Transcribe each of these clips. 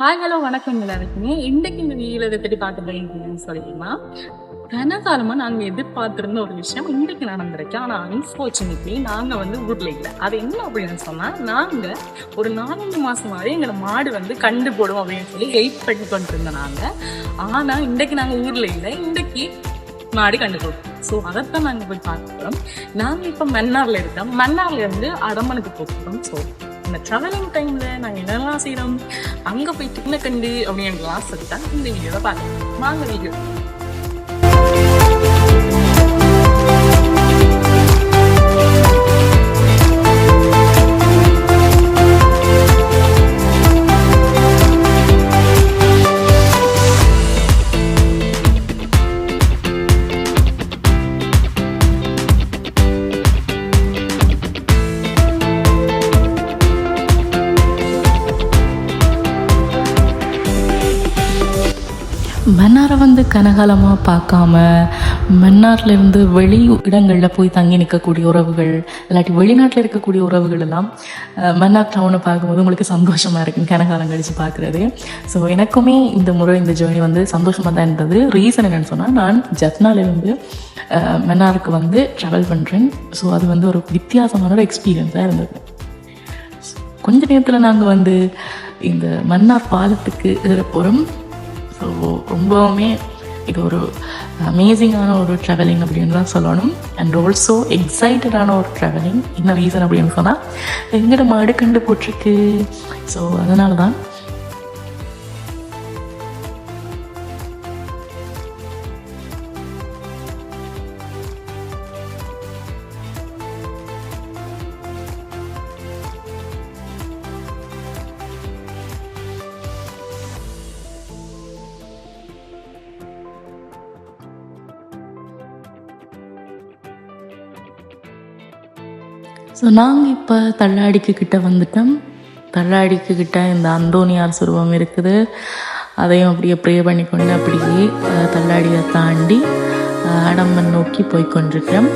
Hi hello வணக்கம் எல்லாருக்குமே. இன்றைக்கு இந்த வீடியோல இதை பற்றி பார்க்க போயிருக்கீங்கன்னு சொல்லிட்டீங்கன்னா கனகாலமா நாங்கள் எதிர்பார்த்திருந்த ஒரு விஷயம் இன்றைக்கு நடந்திருக்கு ஆனால் அன்ஃபார்ச்சுனேட்லி நாங்கள் வந்து ஊரில் இல்லை. அது என்ன அப்படின்னு சொன்னால் நாங்கள் ஒரு நாலஞ்சு மாதம் வரை எங்களோட மாடு வந்து கண்டு போடுவோம் அப்படின்னு சொல்லி வெயிட் பண்ணி கொண்டு இருந்தோம் நாங்கள் ஆனால் இன்றைக்கு நாங்கள் ஊரில் இல்லை. இன்றைக்கு மாடு கண்டு போடுவோம் ஸோ அதைத்தான் நாங்கள் போய் பார்க்க நாங்கள் இப்போ மன்னாரில் இருக்கோம் மன்னார்லேருந்து அடம்பனுக்கு போகிறோம் ஸோ இந்த ட்ராவலிங் டைம்ல நாங்க என்னெல்லாம் செய்கிறோம் அங்க போய் என்ன கண்டு அப்படின்னு எனக்கு ஆசை தான் இந்த வீடியோவை பார்க்கலாம் வாங்க வீடியோ. மன்னாரை வந்து கனகாலமாக பார்க்காம மன்னார்லேருந்து வெளி இடங்களில் போய் தங்கி நிற்கக்கூடிய உறவுகள் இல்லாட்டி வெளிநாட்டில் இருக்கக்கூடிய உறவுகள் எல்லாம் மன்னார் டவுனை பார்க்கும்போது உங்களுக்கு சந்தோஷமாக இருக்கும். கனகாலம் கழித்து பார்க்குறது. ஸோ எனக்குமே இந்த முறை இந்த ஜேர்னி வந்து சந்தோஷமாக தான் இருந்தது. ரீசன் என்னன்னு சொன்னால் நான் ஜத்னாலேருந்து மன்னாருக்கு வந்து ட்ராவல் பண்ணுறேன் ஸோ அது வந்து ஒரு வித்தியாசமான ஒரு எக்ஸ்பீரியன்ஸாக இருந்தது. கொஞ்ச நேரத்தில் நாங்கள் வந்து இந்த மன்னார் பாலத்துக்கு ஏற போகிறோம் ஸோ ரொம்பவுமே இது ஒரு அமேசிங்கான ஒரு ட்ராவலிங் அப்படின்னு தான் சொல்லணும். அண்ட் ஆல்சோ எக்ஸைட்டடான ஒரு ட்ராவலிங் என்ன ரீசன் அப்படின்னு சொன்னால் எங்கட மாடு கண்டு போட்டிருக்கு. ஸோ அதனால தான் ஸோ நாங்கள் இப்போ தள்ளாடிக்கு கிட்ட வந்துட்டோம். தள்ளாடிக்கு கிட்ட இந்த அந்தோனியார் சுருவம் இருக்குது. அதையும் அப்படியே ப்ரே பண்ணி கொண்டு அப்படியே தள்ளாடியை தாண்டி அஹ், அடம்பன் நோக்கி போய் கொண்டிருக்கிறோம்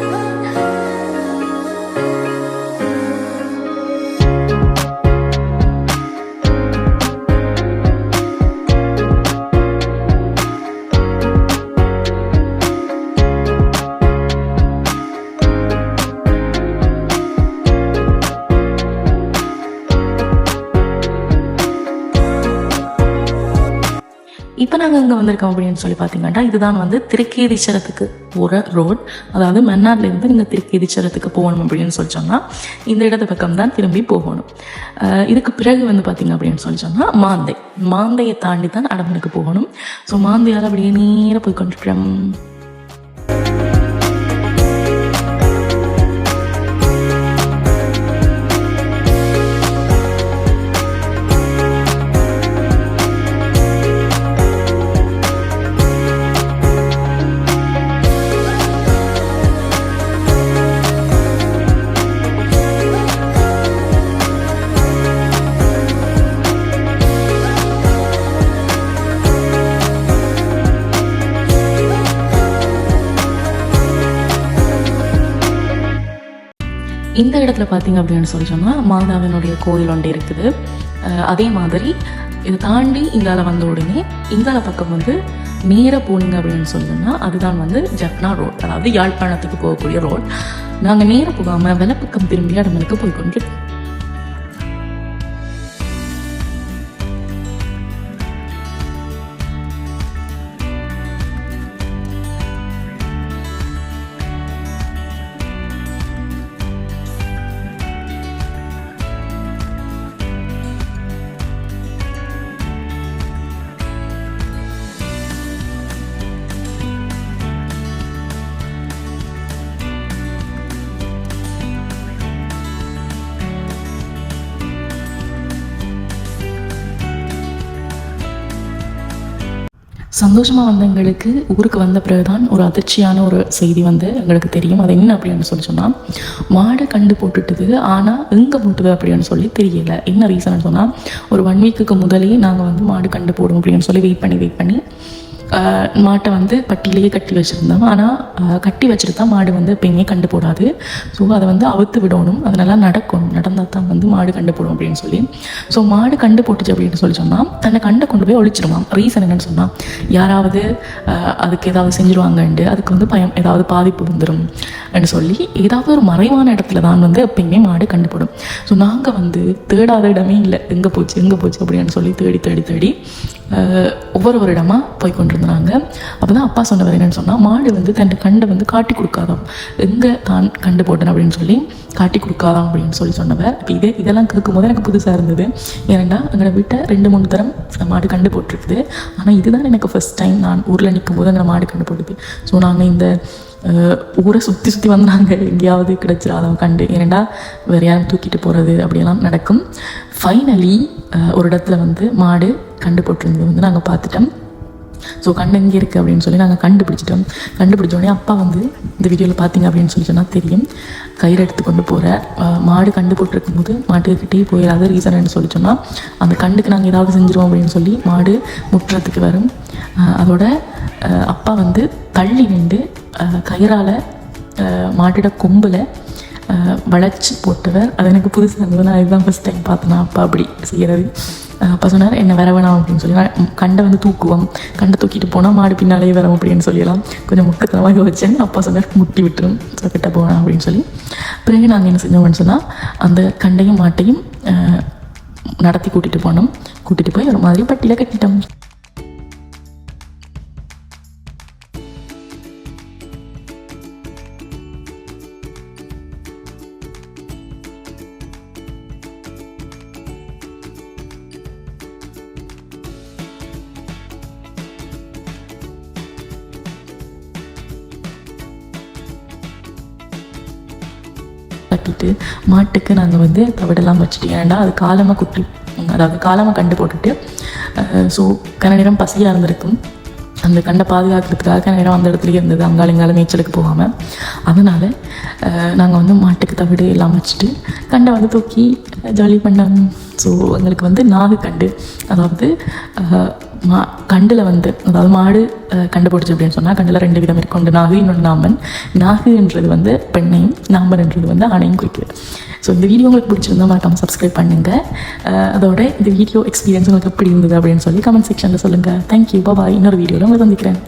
இப்போ நாங்கள் இங்கே வந்திருக்கோம் அப்படின்னு சொல்லி பார்த்தீங்கன்னா இதுதான் வந்து திருக்கேதீஸ்வரத்துக்கு போகிற ரோட் அதாவது மன்னார்லேருந்து நீங்கள் திருக்கேதீஸ்வரத்துக்கு போகணும் அப்படின்னு சொல்லி சொன்னால் இந்த இடத்து பக்கம் தான் திரும்பி போகணும். இதுக்கு பிறகு வந்து பார்த்தீங்க அப்படின்னு சொல்லி சொன்னால் மாந்தை. மாந்தையை தாண்டி தான் அடம்பனுக்கு போகணும். ஸோ மாந்தையால் அப்படியே நேராக போய் கொண்டிருக்கிறோம். இந்த இடத்துல பார்த்தீங்க அப்படின்னு சொல்லி சொன்னால் மாதாவினுடைய கோயில் ஒன்று இருக்குது. அதே மாதிரி இதை தாண்டி இந்தால வந்த உடனே இந்தால பக்கம் வந்து நேராக போனீங்க அப்படின்னு சொல்லணும்னா அதுதான் வந்து ஜப்னா ரோட் அதாவது யாழ்ப்பாணத்துக்கு போகக்கூடிய ரோட். நாங்கள் நேராக போகாமல் வெலப்பக்கம் திரும்பி நம்மளுக்கு போய்கொண்டிருக்கோம் சந்தோஷமாக வந்தவங்களுக்கு ஊருக்கு வந்த பிறகுதான் ஒரு அதிர்ச்சியான ஒரு செய்தி வந்து எங்களுக்கு தெரியும். அது என்ன அப்படின்னு சொல்லி சொன்னால் மாடை கண்டு போட்டுட்டுது ஆனால் எங்கே போட்டுது அப்படின்னு சொல்லி தெரியல. என்ன ரீசன் சொன்னால் ஒரு ஒன் வீக்குக்கு முதலே நாங்கள் வந்து மாடு கண்டு போடும் அப்படின்னு சொல்லி வெயிட் பண்ணி வெயிட் பண்ணி மாட்டை வந்து பட்டியிலேயே கட்டி வச்சுருந்தோம். ஆனால் கட்டி வச்சுருந்தா மாடு வந்து எப்பயுமே கண்டு போடாது. ஸோ அதை வந்து அவுத்து விடணும். அது நல்லா நடந்தால் தான் வந்து மாடு கண்டு போடும் அப்படின்னு சொல்லி. ஸோ மாடு கண்டு போட்டுச்சு அப்படின்னு சொல்லி சொன்னால் தன்னை கண்டை கொண்டு போய் ஒழிச்சிருவான். ரீசன் என்னன்னு சொன்னால் யாராவது அதுக்கு ஏதாவது செஞ்சுருவாங்கன்ட்டு அதுக்கு வந்து பயம் ஏதாவது பாதிப்பு வந்துடும் அப்படின்னு சொல்லி ஏதாவது ஒரு மறைவான இடத்துல தான் வந்து எப்பயுமே மாடு கண்டுபிடும் ஸோ நாங்கள் வந்து தேடாத இடமே இல்லை. எங்கே போச்சு எங்கே போச்சு அப்படின்னு சொல்லி தேடி தேடி தேடி ஒவ்வொரு ஒரு இடமா போய் கொண்டிருந்தாங்க அப்போ தான் அப்பா சொன்னவர் என்னென்னு சொன்னால் மாடு வந்து தன் கண்டை வந்து காட்டி கொடுக்காதாம். எங்கே தான் கண்டு போட்டேன் அப்படின்னு சொல்லி காட்டி கொடுக்காதாம் அப்படின்னு சொல்லி சொன்னவர். இப்போ இதே இதெல்லாம் கேட்கும்போது எனக்கு புதுசாக இருந்தது. ஏன்னா எங்களோட வீட்டை ரெண்டு மூணு தரம் மாடு கண்டு போட்டிருக்குது. ஆனால் இதுதான் எனக்கு ஃபஸ்ட் டைம் நான் ஊரில் நிற்கும் போது எங்களை மாடு கண்டு போடுது ஸோ நாங்கள் இந்த ஊரை சுற்றி சுற்றி வந்தாங்க. எங்கேயாவது கிடச்சிடாதான் கண்டு. ஏன்னா வேறு யாரும் தூக்கிட்டு போகிறது அப்படியெல்லாம் நடக்கும். ஃபைனலி ஒரு இடத்துல வந்து மாடு கண்டு போட்டிருந்தது வந்து நாங்கள் பார்த்துட்டோம். ஸோ கண்டு எங்கே இருக்குது அப்படின்னு சொல்லி நாங்கள் கண்டுபிடிச்சிட்டோம். கண்டுபிடிச்சோடனே அப்பா வந்து இந்த வீடியோவில் பார்த்தீங்க அப்படின்னு சொல்லி சொன்னால் தெரியும். கயிறு எடுத்து கொண்டு போகிற மாடு கண்டு போட்டிருக்கும் போது மாட்டுக்கிட்டே போயிடாத ரீசன் சொல்லி சொன்னால் அந்த கண்டுக்கு நாங்கள் ஏதாவது செஞ்சிருவோம் அப்படின்னு சொல்லி மாடு முட்டுறதுக்கு வரும். அதோட அப்பா வந்து தள்ளி நின்று கயிறால் மாட்டோட கொம்பில் வளைச்சி போட்டவர். அது எனக்கு புதுசாக இருந்தது. நான் இதுதான் ஃபஸ்ட் டைம் பார்த்தேன் அப்பா அப்படி செய்கிறது அப்பா சொன்னார் என்ன வர வேணாம் அப்படின்னு சொல்லி. நான் கண்டை வந்து தூக்குவோம். கண்டை தூக்கிட்டு போனால் மாடு பின்னாலேயே வரும் அப்படின்னு சொல்லலாம் கொஞ்சம் முக்கத்தனமாக வச்சேன் அப்பா சொன்னார் முட்டி விட்டுரும் ஸோ கிட்ட போகலாம் அப்படின்னு சொல்லி. பிறகு நாங்கள் என்ன செஞ்சோம்னு சொன்னால் அந்த கண்டையும் மாட்டையும் நடத்தி கூட்டிகிட்டு போனோம். கூட்டிகிட்டு போய் ஒரு மாதிரி பட்டியில் கட்டிட்டோம். கட்டிட்டு மாட்டுக்கு நாங்கள் வந்து தவிடெல்லாம் வச்சுட்டு ஏன்னா அது காலமாக குட்டி அதாவது காலமாக கண்டு போட்டுட்டு ஸோ கன நேரம் பசியாக இருந்திருக்கும். அந்த கண்டை பாதுகாக்கிறதுக்காக கன நேரம் அந்த இடத்துலயே இருந்தது அங்கால இங்கால மேய்ச்சலுக்கு போகாமல் அதனால் நாங்கள் வந்து மாட்டுக்கு தவிடு எல்லாம் வச்சுட்டு கண்டை வந்து தூக்கி ஜாலி பண்ணோம். ஸோ எங்களுக்கு வந்து நாகு கண்டு அதாவது மா கண்டில் வந்து அதாவது மாடு கண்டுபிடிச்சு கண்டு அப்படின்னு சொன்னால் கண்டில் ரெண்டு விதம் இருக்கும் ஒன்று நாகு இன்னொன்று நாமன். நாகுன்றது வந்து பெண்ணையும் நாமன்ன்றது வந்து ஆணையும் குறிக்குது ஸோ இந்த வீடியோ உங்களுக்கு பிடிச்சிருந்தா மறக்காமல் சப்ஸ்கிரைப் பண்ணுங்கள் அதோட இந்த வீடியோ எக்ஸ்பீரியன்ஸ் உங்களுக்கு எப்படி இருந்தது அப்படின்னு சொல்லி கமெண்ட் செக்ஷனில் சொல்லுங்கள் தேங்க்யூ பாய் இன்னொரு வீடியோவில் உங்களை சந்திக்கிறேன்.